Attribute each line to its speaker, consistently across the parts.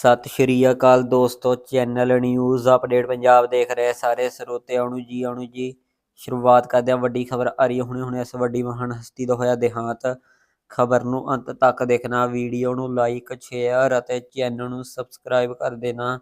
Speaker 1: ਸਤਿ ਸ਼੍ਰੀ ਅਕਾਲ ਦੋਸਤੋ, channel news update Punjab ਦੇਖ ਰਹੇ ਸਾਰੇ ਸਰੋਤਿਆਂ ਨੂੰ ਜੀ ਆਉਣ ਜੀ, ਸ਼ੁਰੂਆਤ ਕਰਦੇ ਹਾਂ ਵੱਡੀ ਖਬਰ ਆ ਰਹੀ ਹੈ ਹੁਣੇ ਹੁਣੇ ਇਸ ਵੱਡੀ ਮਹਾਨ ਹਸਤੀ ਦਾ ਹੋਇਆ ਦੇਹਾਂਤ। ਖਬਰ ਨੂੰ ਅੰਤ ਤੱਕ ਦੇਖਣਾ, ਵੀਡੀਓ ਨੂੰ ਲਾਈਕ ਸ਼ੇਅਰ ਅਤੇ ਚੈਨਲ ਨੂੰ ਸਬਸਕ੍ਰਾਈਬ ਕਰ ਦੇਣਾ।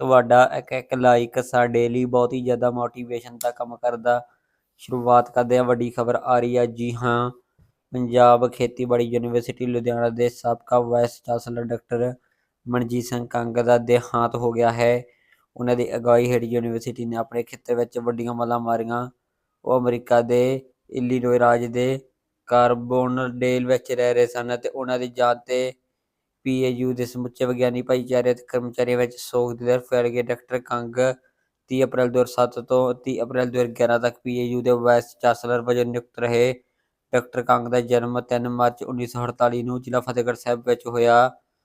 Speaker 1: ਤੁਹਾਡਾ ਇੱਕ ਇੱਕ ਲਾਈਕ ਸਾਡੇ ਲਈ ਬਹੁਤ ਹੀ ਜ਼ਿਆਦਾ ਮੋਟੀਵੇਸ਼ਨ ਦਾ ਕੰਮ ਕਰਦਾ। ਸ਼ੁਰੂਆਤ ਕਰਦੇ ਹਾਂ ਵੱਡੀ ਖਬਰ ਆ। ਰਹੀ ਹੈ ਜੀ ਹਾਂ, ਪੰਜਾਬ ਖੇਤੀਬਾੜੀ ਯੂਨੀਵਰਸਿਟੀ ਲੁਧਿਆਣਾ ਦੇ ਸਾਬਕਾ vice chancellor doctor Manjit Singh Kang ਦਾ ਦੇਹਾਂਤ ਹੋ ਗਿਆ ਹੈ। ਉਹਨਾਂ ਦੀ ਅਗਵਾਈ ਹੇਠ ਯੂਨੀਵਰਸਿਟੀ ਨੇ ਆਪਣੇ ਖੇਤਰ ਵਿੱਚ ਵੱਡੀਆਂ ਮੱਲਾਂ ਮਾਰੀਆਂ। ਉਹ ਅਮਰੀਕਾ ਦੇ ਇਲੀਨੋਏ ਰਾਜ ਦੇ ਕਾਰਬੋਨਡੇਲ ਵਿੱਚ ਰਹਿ ਰਹੇ ਸਨ ਅਤੇ ਉਹਨਾਂ ਦੀ ਜਾਤ ਤੇ ਪੀਏਯੂ ਦੇ ਸਮੁੱਚੇ ਵਿਗਿਆਨੀ ਭਾਈਚਾਰੇ ਅਤੇ ਕਰਮਚਾਰੀਆਂ ਵਿੱਚ ਸੋਗ ਦੀ ਲਹਿਰ ਫੈਲ ਗਈ। ਡਾਕਟਰ ਕੰਗ 30 ਅਪ੍ਰੈਲ 2007 ਤੋਂ 30 ਅਪ੍ਰੈਲ 2011 ਤੱਕ ਪੀਏਯੂ ਦੇ ਵਾਈਸ ਚਾਂਸਲਰ ਵਜੋਂ ਨਿਯੁਕਤ ਰਹੇ। ਡਾਕਟਰ ਕੰਗ ਦਾ ਜਨਮ 3 ਮਾਰਚ 1948 ਨੂੰ ਜ਼ਿਲ੍ਹਾ ਫਤਿਹਗੜ੍ਹ ਸਾਹਿਬ ਵਿੱਚ ਹੋਇਆ।